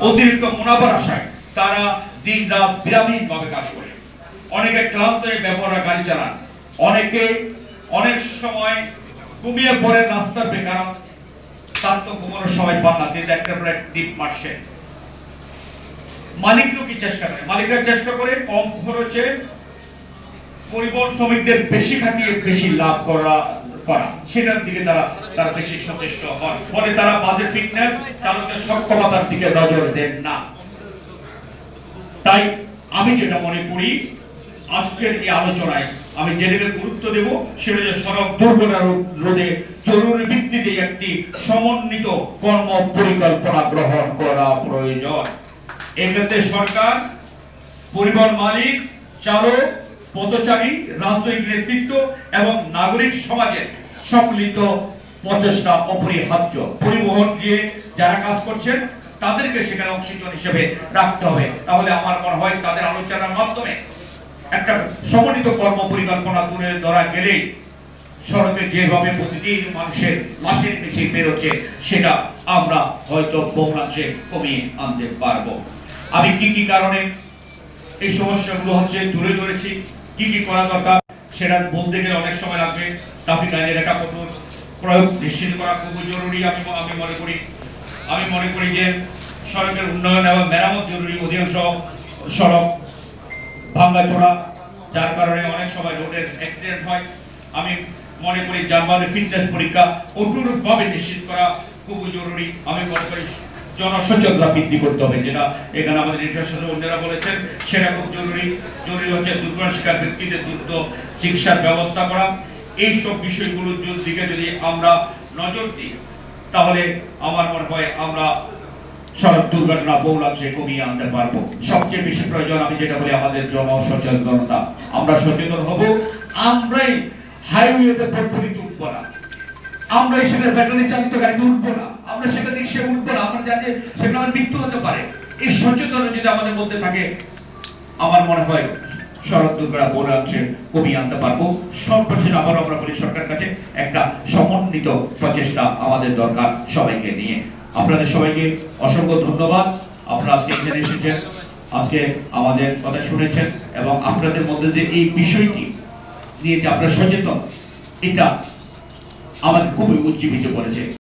অতিরিক্ত মুনাফার আশায় তারা দিন রাত বিরামহীন ভাবে কাজ করে। অনেকে ক্লান্ত হয়ে ব্যবহার গাড়ি চালান। অনেকে অনেক সময় ঘুমিয়ে পড়ে রাস্তার বেকার তার তো ঘুমানোর সময় পান না তিনি একটা পর টিপ মারছে মালিকও কি চেষ্টা করে? মালিকরা চেষ্টা করে কম খরচে পরিবহন শ্রমিকদের বেশি খাটিয়ে বেশি লাভ করা করা। সেটার দিকে তারা তারা বেশি সচেষ্ট হন। ফলে তারা বাজেট চালকের সক্ষমতার দিকে নজর দেন না। তাই আমি যেটা মনে করি, আজকের এই আলোচনায় আমি যেটাকে গুরুত্ব দেব সেটা সড়ক দুর্ঘটনা রোধে জরুরি ভিত্তিতে একটি সমন্বিত কর্ম পরিকল্পনা গ্রহণ করা প্রয়োজন। এক্ষেত্রে সরকার, পরিবহন মালিক, চালক পথচারী, রাজনৈতিক নেতৃত্ব এবং নাগরিক সমাজের সম্মিলিত প্রচেষ্টা অপরিহার্য। পরিবহন দিয়ে যারা কাজ করছেন, তাদেরকে সেখানে অংশীজন হিসেবে রাখতে হবে। তাহলে আমার মনে হয় তাদের আলোচনার মাধ্যমে একটা সমন্বিত কর্ম পরিকল্পনা তুলে ধরা গেলেই সড়কে যেভাবে প্রতিদিন মানুষের লাশের মিছিল বেরোচ্ছে, সেটা আমরা হয়তো বহুলাংশে কমিয়ে আনতে পারব। আমি কি কি কারণে এই সমস্যাগুলো হচ্ছে তুলে ধরেছি? কি কি করা দরকার সেটা বলতে গেলে অনেক সময় লাগবে। ট্রাফিক আইনের একটা কঠোর প্রয়োগ নিশ্চিত করা খুবই জরুরি, আমি আমি মনে করি। আমি মনে করি যে সড়কের উন্নয়ন এবং মেরামত জরুরি অধিকাংশ সড়ক ভাঙ্গাচোরা যার কারণে অনেক সময় রোডের অ্যাক্সিডেন্ট হয়। আমি মনে করি যানবাহনের ফিটনেস পরীক্ষা কঠোরভাবে নিশ্চিত করা খুবই জরুরি। আমি মনে করি জনসচেতনতা বৃদ্ধি করতে হবে, যেটা এখানে আমাদের ইন্টারন্যাশনাল অন্যরা বলেছেন, সেটা খুব জরুরি। জরুরি হচ্ছে দুর্ঘটনা শিকার ব্যক্তিদের দ্রুত চিকিৎসার ব্যবস্থা করা। এই সব বিষয়গুলোর দিকে যদি আমরা নজর দিই, তাহলে আমার মনে হয় আমরা সড়ক দুর্ঘটনা বহুলাংশে কমিয়ে আনতে পারব। সবচেয়ে বেশি প্রয়োজন আমি যেটা বলি আমাদের জনসচেতনতা। আমরা সচেতন হব, আমরাই হাইওয়েতে পদ্ধতিতে উঠবো না। আমরা সেখানে ব্যাটারি চালিত গাড়িতে উঠবো না। আমরা সেখানে সে উঠবো না। আমরা জানি সেখানে আমার মৃত্যু হতে পারে। এই সচেতনতা যদি আমাদের মধ্যে থাকে, আমার মনে হয় কমিয়ে আনতে পারব। সর্বশেষ আবারও আমরা বলি সরকার কাছে একটা সমন্বিত প্রচেষ্টা আমাদের দরকার সবাইকে নিয়ে। আপনাদের সবাইকে অসংখ্য ধন্যবাদ। আপনারা আজকে এখানে এসেছেন, আজকে আমাদের কথা শুনেছেন, এবং আপনাদের মধ্যে যে এই বিষয়টি নিয়ে যে আপনারা সচেতন, এটা আমাদের খুবই উজ্জীবিত করেছে।